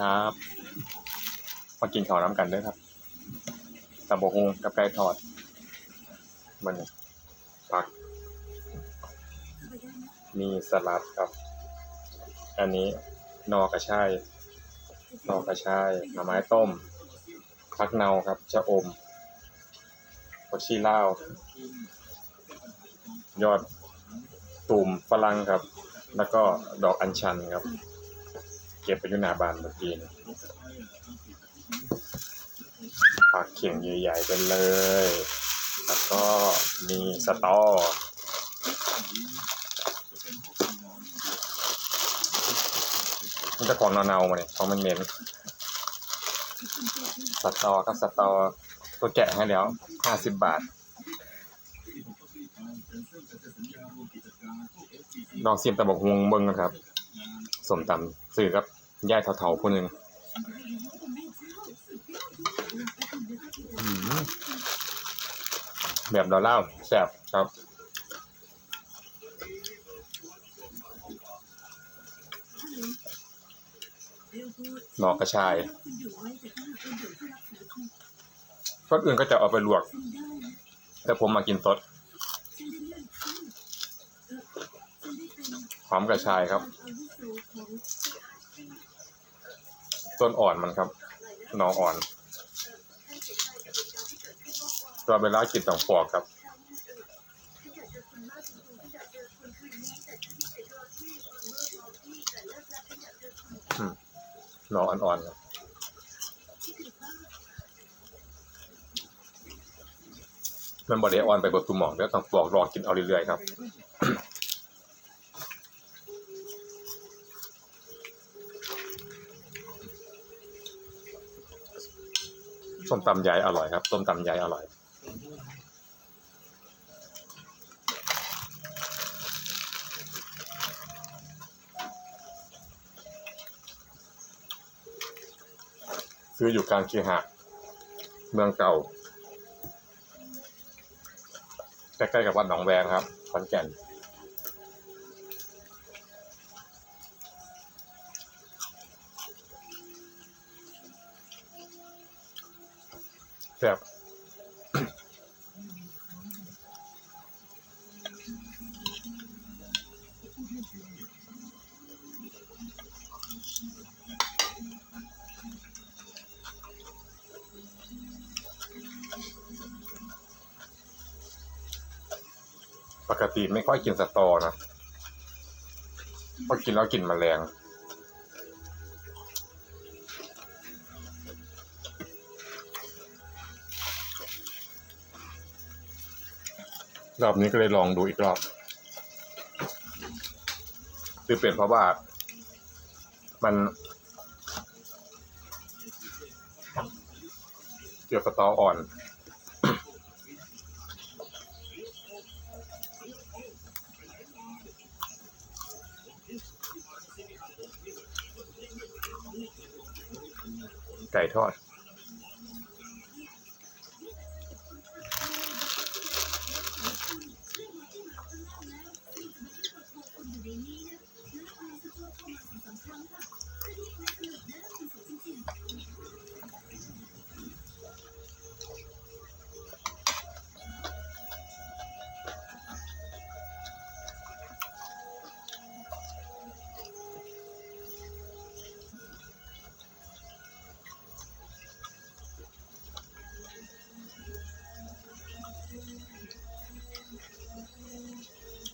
ครับมากินข้าวน้ำกันด้วยครับตับบกฮงกับไก่ทอด มันผัก มีสลัดครับ อันนี้นอกระชายนอกระชายหน่อไม้ต้มผักเนาครับชะอมผักชีลาวยอดตุ่มฝรั่งครับ แล้วก็ดอกอัญชันครับ ก็บไปอยู่หน้าบ้านเมื่อกี้นะผักเข่งใหญ่ๆไปเลย แล้วก็มีสตอมันจะของเนาๆมาเนี่ยของมันเหม็นสตอครับสตอตัวแกะให้แล้วห้าสิบบาท ลองเสียมตะบกฮวงเบิ้งนะครับสมตำสื่อครับ ย่ายเถาๆคนหนึ่งแบบเราล่าแซบครับหนอกกระชายคนอื่นก็จะเอาไปลวก แต่ผมมากินสดหอมกระชายครับ ต้นอ่อนมันครับหนออ่อนตัวเวลากินต้องปอกครับอืมหนออ่อนๆครับมันบอดี้อ่อนไปเบดตุ่มหมองแล้วต้องปอกรอกินเอาเรื่อยๆครับ ส้มตำยายอร่อยครับส้มตำยายอร่อย ซื้ออยู่กลางเคหะเมืองเก่าใกล้ๆกับวัดหนองแวงครับขอนแก่น แซ่บปกติไม่ค่อยกินสตอนะเพราะกินแล้วกลิ่นแมลง รอบนี้ก็เลยลองดูอีกรอบคือเปลี่ยนเพราะว่า มัน เกี่ยวกับตออ่อน ไก่ทอด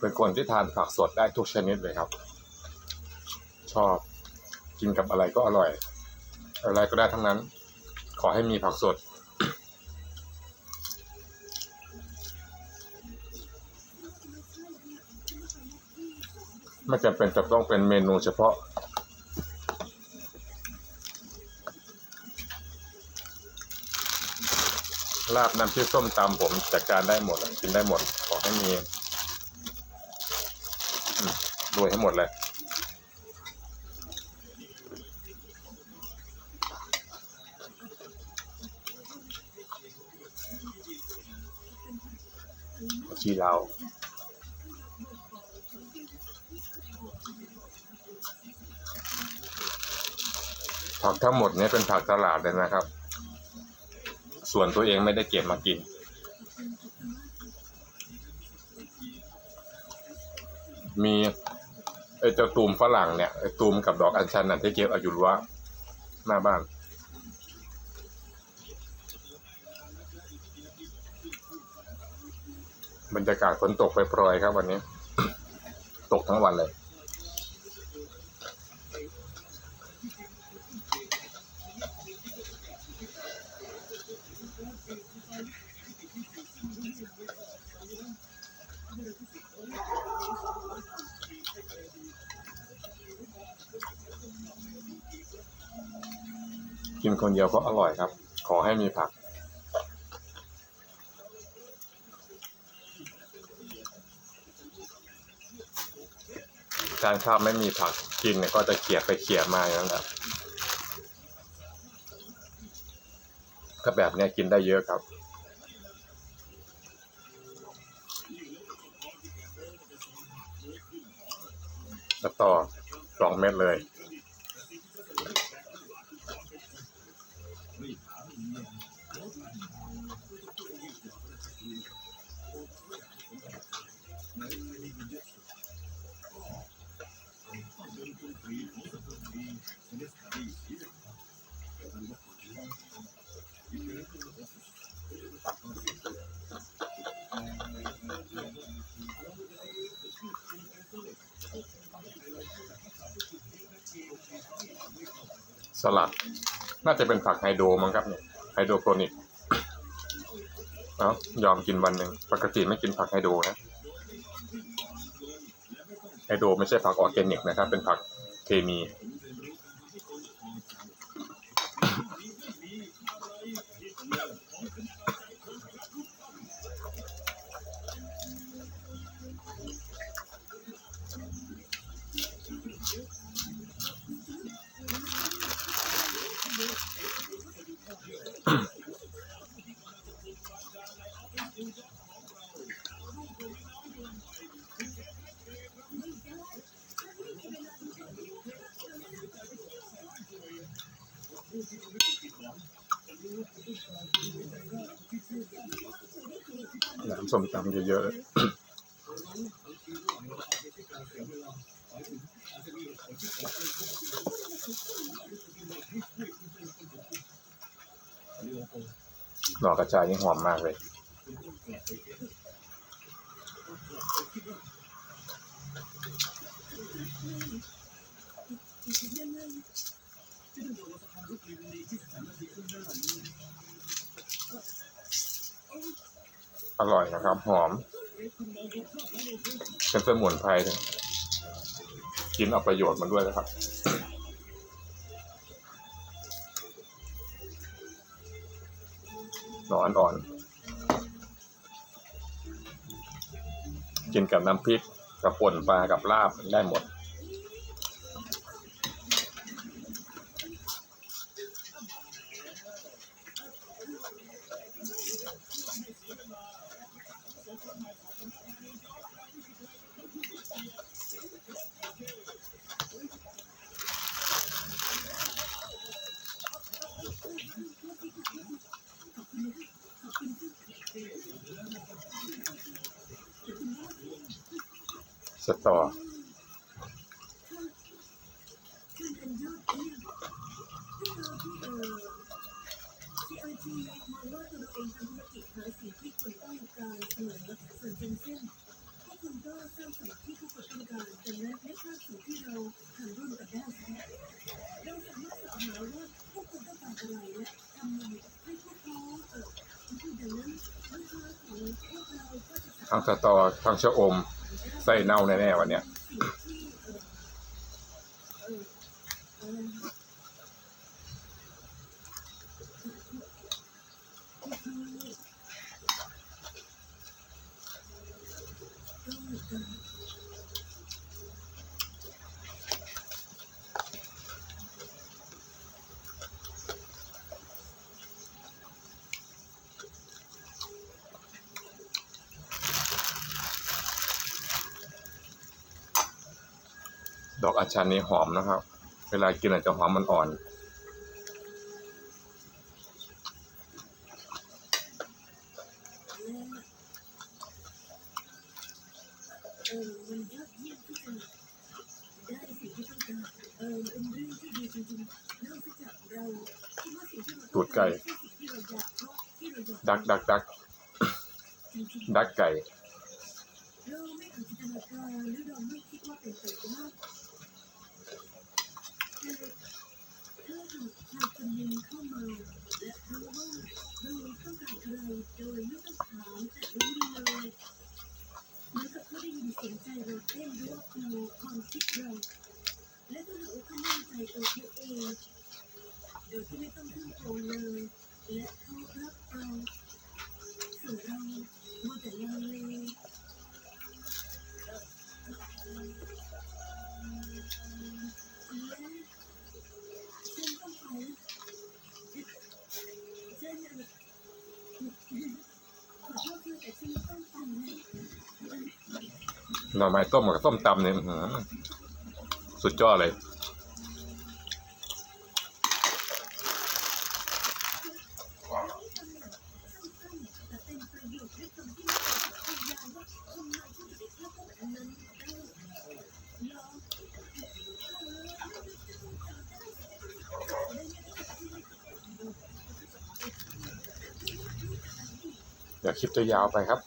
เป็นคนที่ทานผักสดได้ทุกชนิดเลยครับ ชอบกินกับอะไรก็อร่อย อะไรก็ได้ทั้งนั้น ขอให้มีผักสด ไม่จำเป็นจะต้องเป็นเมนูเฉพาะลาบน้ำพริกส้มตำผมจัดการได้หมดกินได้หมด ขอให้มี มรวยให้หมดเลยชีลาวผักทั้งหมดนี้เป็นผักตลาดเลยนะครับ ส่วนตัวเองไม่ได้เก็บมากิน มี ไอ้เจ้าตูมฝรั่งเนี่ยไอ้ตูมกับดอกอัญชันน่ะที่เก็บอายุรั้วหน้าบ้านบรรยากาศฝนตกไปโปรยครับวันนี้ ตกทั้งวันเลย กินคนเดียวก็อร่อยครับ ขอให้มีผัก การข้าวไม่มีผักกินเนี่ยก็จะเขี่ยไปเขี่ยมาอย่างนั้นแหละถ้าแบบเนี้ยกินได้เยอะครับแล้วต่อสองเม็ดเลย สลัด น่าจะเป็นผักไฮโดรมั้งครับเนี่ย ไฮโดรโปรนิกเอ้ายอมกินวันหนึ่ง ปกติไม่กินผักไฮโดรนะ ไฮโดรไม่ใช่ผักออร์แกนิกนะครับ เป็นผักเคมี น้ำส้มตำเยอะๆ อกระจายนี่หอมมากเลย อร่อยนะครับ หอม เป็นสมุนไพรเลยกินเอาประโยชน์มันด้วยนะครับ อนอ่อนกินกับน้ำพริกกับป่นปลากับลาบได้หมด สตอทั้งสตอทั้งชะอม ส้เน่าแน่ๆวันเนี้ย ดอกอาชันนี่หอมนะครับ เวลากินอาจจะหอมมันอ่อนตูดไก่ ดักดักดักดักไก่ เข้ามาและรู้ว่าเราต้องการอะไรโดยไม่ต้องถามแต่รู้เลยเหมือนกับเขาได้ยินเสียงใจเราเต้นรอบตัวความคิดเรา หน่อไม้ต้มกับส้มตำเนี่ยสุดยอดเลยแต่เป็นประโยชน์ด้วยคำที่ไม่เคยพยายามว่าทำไมฉันถึงได้แค่พวกนั้นได้ยอมเดี๋ยวคลิปจะยาวไปครับ